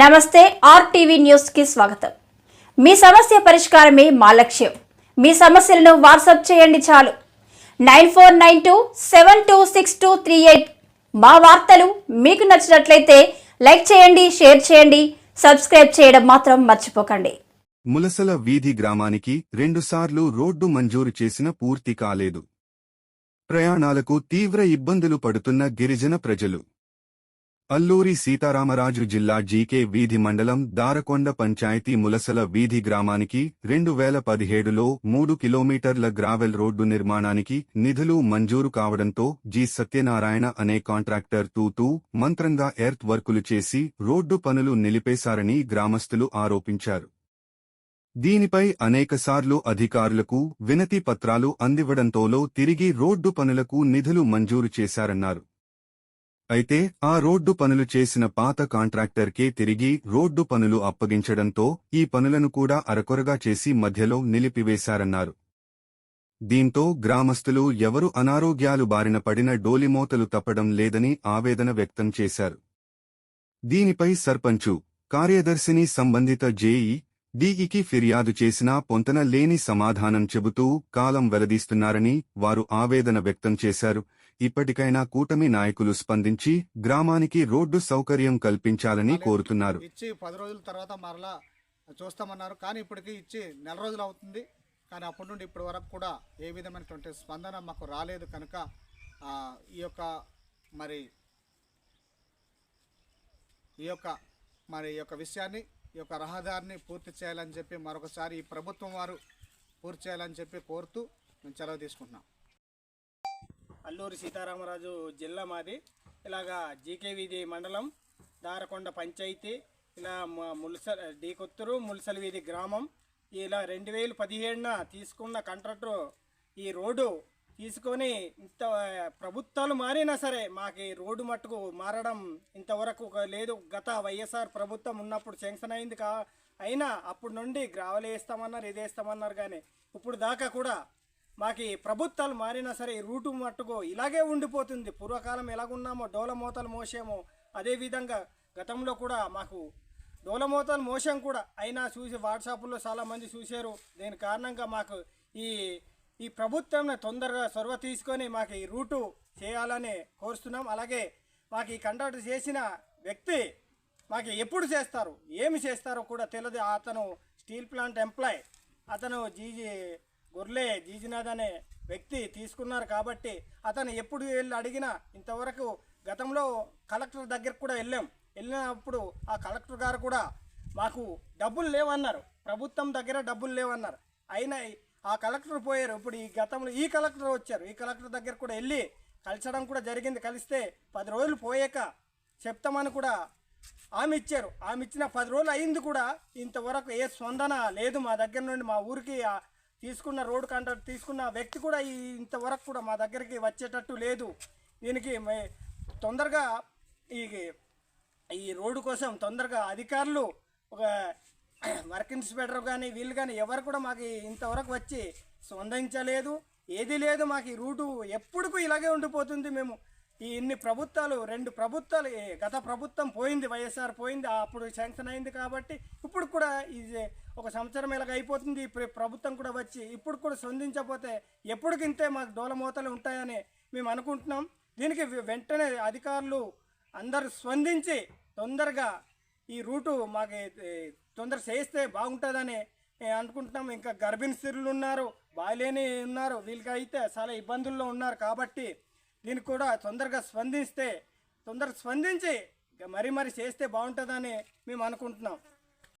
నమస్తే ఆర్టీవీ న్యూస్కి స్వాగతం. మీ సమస్య పరిష్కారమే మా లక్ష్యం. మీ సమస్యలను వాట్సాప్ చేయండి చాలు. Nine four nine two seven two six two three eight మా వార్తలు మీకు నచ్చినట్లయితే లైక్ చేయండి షేర్ చేయండి సబ్స్క్రైబ్ చేయడం మాత్రం మర్చిపోకండి. ములసల వీధి గ్రామానికి రెండుసార్లు రోడ్డు మంజూరు చేసిన పూర్తి కాలేదు. ప్రయాణాలకు తీవ్ర ఇబ్బందులు పడుతున్న గిరిజన ప్రజలు. అల్లూరి సీతారామరాజు జిల్లా జీకే వీధి మండలం దారకొండ పంచాయతీ ములసల వీధి గ్రామానికి రెండు వేల పదిహేడులో మూడు కిలోమీటర్ల గ్రావెల్ రోడ్డు నిర్మాణానికి నిధులు మంజూరు కావడంతో జి సత్యనారాయణ అనే కాంట్రాక్టర్ తూతూ మంత్రంగా ఎర్త్ వర్కులు చేసి రోడ్డు పనులు నిలిపేశారని గ్రామస్తులు ఆరోపించారు. దీనిపై అనేకసార్లు అధికారులకు వినతి పత్రాలు అందివ్వడంతోలో తిరిగి రోడ్డు పనులకు నిధులు మంజూరు చేశారన్నారు. అయితే ఆ రోడ్డు పనులు చేసిన పాత కాంట్రాక్టర్కే తిరిగి రోడ్డు పనులు అప్పగించడంతో ఈ పనులను కూడా అరకొరగా చేసి మధ్యలో నిలిపివేశారన్నారు. దీంతో గ్రామస్తులు ఎవరు అనారోగ్యాలు బారిన పడిన డోలిమోతలు తప్పడం లేదని ఆవేదన వ్యక్తం చేశారు. దీనిపై సర్పంచు కార్యదర్శిని సంబంధిత జేఈ డీఈకి ఫిర్యాదు చేసినా పొంతన లేని సమాధానం చెబుతూ కాలం వెలదీస్తున్నారని వారు ఆవేదన వ్యక్తం చేశారు. ఇప్పటికైనా కూటమి నాయకులు స్పందించి గ్రామానికి రోడ్డు సౌకర్యం కల్పించాలని కోరుతున్నారు. ఇచ్చి పది రోజుల తర్వాత మరలా చూస్తామన్నారు. కానీ ఇప్పటికి ఇచ్చి నెల రోజులు అవుతుంది. కానీ అప్పటి నుండి ఇప్పటి వరకు కూడా ఏ విధమైనటువంటి స్పందన మాకు రాలేదు కనుక ఈ యొక్క మరి ఈ యొక్క మరి ఈ యొక్క విషయాన్ని ఈ యొక్క రహదారిని పూర్తి చేయాలని చెప్పి మరొకసారి ఈ ప్రభుత్వం వారు పూర్తి చేయాలని చెప్పి కోరుతూ మేము సెలవు తీసుకుంటున్నాం. అల్లూరి సీతారామరాజు జిల్లా మాది. ఇలాగా జీకే వీధి మండలం దారకొండ పంచాయతీ ఇలా మ- ముల్స ములసలివీధి వీధి గ్రామం. ఇలా రెండు వేలు పదిహేడున తీసుకున్న కాంట్రాక్టర్ ఈ రోడ్డు తీసుకొని ఇంత ప్రభుత్వాలు మారినా సరే మాకు ఈ రోడ్డు మట్టుకు మారడం ఇంతవరకు లేదు. గత వైఎస్ఆర్ ప్రభుత్వం ఉన్నప్పుడు శాంక్షన్ అయింది కా అయినా అప్పుడు నుండి గ్రావెల్ వేస్తామన్నారు ఇది వేస్తామన్నారు కానీ ఇప్పుడు దాకా కూడా మాకు ఈ ప్రభుత్వాలు మారినా సరే రూటు మట్టుకు ఇలాగే ఉండిపోతుంది. పూర్వకాలం ఎలాగున్నామో డోల మోసేమో అదేవిధంగా గతంలో కూడా మాకు డోల మోతలు మోసం కూడా. అయినా చూసి వాట్సాప్లో చాలామంది చూశారు. దీని కారణంగా మాకు ఈ ఈ ప్రభుత్వం తొందరగా చొరవ తీసుకొని మాకు ఈ రూటు చేయాలని కోరుస్తున్నాం. అలాగే మాకు ఈ కండక్ట్ చేసిన వ్యక్తి మాకు ఎప్పుడు చేస్తారు ఏమి చేస్తారో కూడా తెలియదు అతను స్టీల్ ప్లాంట్ ఎంప్లాయ్. అతను జీజీ గొర్లే జీజినాథ్ అనే వ్యక్తి తీసుకున్నారు కాబట్టి అతను ఎప్పుడు వెళ్ళి అడిగినా ఇంతవరకు గతంలో కలెక్టర్ దగ్గరకు కూడా వెళ్ళాం. వెళ్ళినప్పుడు ఆ కలెక్టర్ గారు కూడా మాకు డబ్బులు లేవన్నారు. ప్రభుత్వం దగ్గర డబ్బులు లేవన్నారు. అయినా ఆ కలెక్టర్ పోయారు. ఇప్పుడు ఈ గతంలో ఈ కలెక్టర్ వచ్చారు. ఈ కలెక్టర్ దగ్గర కూడా వెళ్ళి కలిసడం కూడా జరిగింది. కలిస్తే పది రోజులు పోయాక చెప్తామని కూడా ఆమె ఇచ్చారు. ఆమె ఇచ్చిన పది రోజులు అయింది కూడా ఇంతవరకు ఏ స్పందన లేదు మా దగ్గర నుండి. మా ఊరికి తీసుకున్న రోడ్ కాంట్రాక్ట్ తీసుకున్న వ్యక్తి కూడా ఈ ఇంతవరకు కూడా మా దగ్గరికి వచ్చేటట్టు లేదు. దీనికి తొందరగా ఈ ఈ రోడ్డు కోసం తొందరగా అధికారులు ఒక వర్క్ ఇన్స్పెక్టర్ కానీ వీళ్ళు కానీ ఎవరు కూడా మాకు ఇంతవరకు వచ్చి స్పందించలేదు. ఏది లేదు మాకు ఈ రూటు ఎప్పుడుకు ఇలాగే ఉండిపోతుంది మేము. ఈ ఇన్ని ప్రభుత్వాలు రెండు ప్రభుత్వాలు గత ప్రభుత్వం పోయింది వైఎస్ఆర్ పోయింది అప్పుడు శాంక్షన్ అయింది కాబట్టి ఇప్పుడు కూడా ఇది ఒక సంవత్సరం ఇలాగ అయిపోతుంది ప్రభుత్వం కూడా వచ్చి ఇప్పుడు కూడా స్పందించకపోతే ఎప్పటికింతే మాకు డోలమోతలు ఉంటాయని మేము అనుకుంటున్నాం. దీనికి వెంటనే అధికారులు అందరూ స్పందించి తొందరగా ఈ రూటు మాకు తొందర చేస్తే బాగుంటుందని అనుకుంటున్నాం. ఇంకా గర్భిణీ స్త్రీలు ఉన్నారు బాలేని ఉన్నారు వీళ్ళకైతే చాలా ఇబ్బందుల్లో ఉన్నారు కాబట్టి దీనికి కూడా తొందరగా స్పందిస్తే తొందరగా స్పందించి ఇక మరీ మరీ చేస్తే బాగుంటుందని మేము అనుకుంటున్నాం.